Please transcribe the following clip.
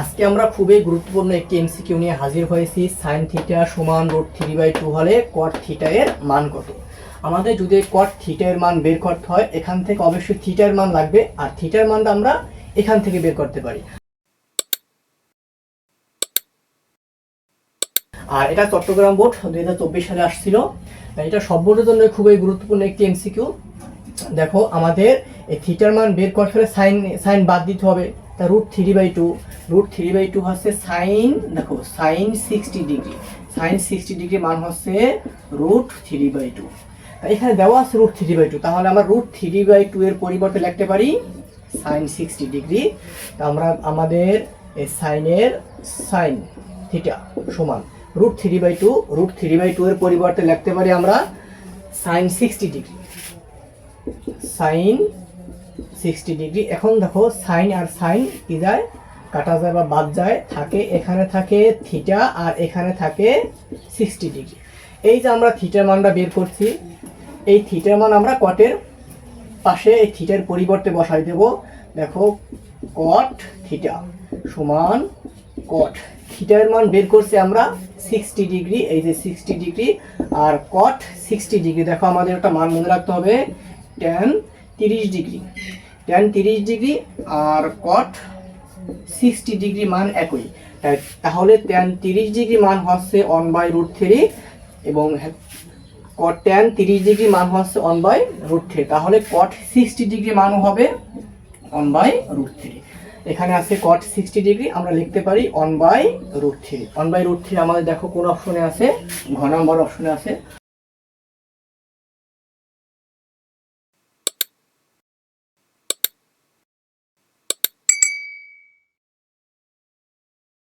আজকে আমরা খুবই গুরুত্বপূর্ণ একটি এমসিকিউ নিয়ে হাজির হয়েছি। সাইন থিটা সমান রুট থ্রি বাই টু হলে কট থিটা এর মান কত? আমাদের যদি কট থিটা এর মান বের করতে হয়, এখান থেকে অবশ্যই থিটার মান লাগবে। আর থিটার মানটা আমরা এখান থেকে বের করতে পারি। আর এটা চট্টগ্রাম বোর্ড দুই হাজার চব্বিশ সালে আসছিল। এটা সব বোর্ডের জন্য খুবই গুরুত্বপূর্ণ একটি এমসিকিউ দেখো, আমাদের এই থিটার মান বের করতে হলে সাইন সাইন বাদ দিতে হবে। তা root three by two root three by two হচ্ছে সাইন দেখো sine sixty degree sine sixty degree মান হচ্ছে রুট থ্রি বাই টু এখানে দেওয়া আছে রুট থ্রি বাই টু তাহলে আমরা রুট থ্রি বাই টু এর পরিবর্তে লিখতে পারি সাইন সিক্সটি ডিগ্রি তা আমরা, আমাদের এই সাইনের সাইন থিটা সমান root three by two root three by two এর পরিবর্তে লিখতে পারি আমরা sine sixty degree sine sixty degree এখন দেখো সাইন আর সাইন কি যায়? কাটা যায় বা বাদ যায়, থাকে এখানে থাকে থিটা আর এখানে থাকে সিক্সটি ডিগ্রি এই যে আমরা থিটার মানটা বের করছি, এই থিটার মান আমরা কটের পাশে এই থিটার পরিবর্তে বসাই দেব। দেখো কট থিটা সমান কট থিটার মান বের করছি আমরা সিক্সটি ডিগ্রি এই যে সিক্সটি ডিগ্রি আর কট সিক্সটি ডিগ্রি দেখো, আমাদের একটা মান মনে রাখতে হবে টেন তিরিশ ডিগ্রি টেন তিরিশ ডিগ্রি আর কট সিক্সটি ডিগ্রি মান একই। তাহলে টেন তিরিশ ডিগ্রি মান হচ্ছে অন বাই রুট থ্রি এবং কট টেন তিরিশ ডিগ্রি মান হচ্ছে অন বাই রুট থ্রি তাহলে কট সিক্সটি ডিগ্রি মান হবে অন বাই রুট থ্রি এখানে আছে কট সিক্সটি ডিগ্রি, আমরা লিখতে পারি one by root three one by root three আমাদের দেখো কোন অপশনে আছে? ঘ নাম্বার অপশনে আছে।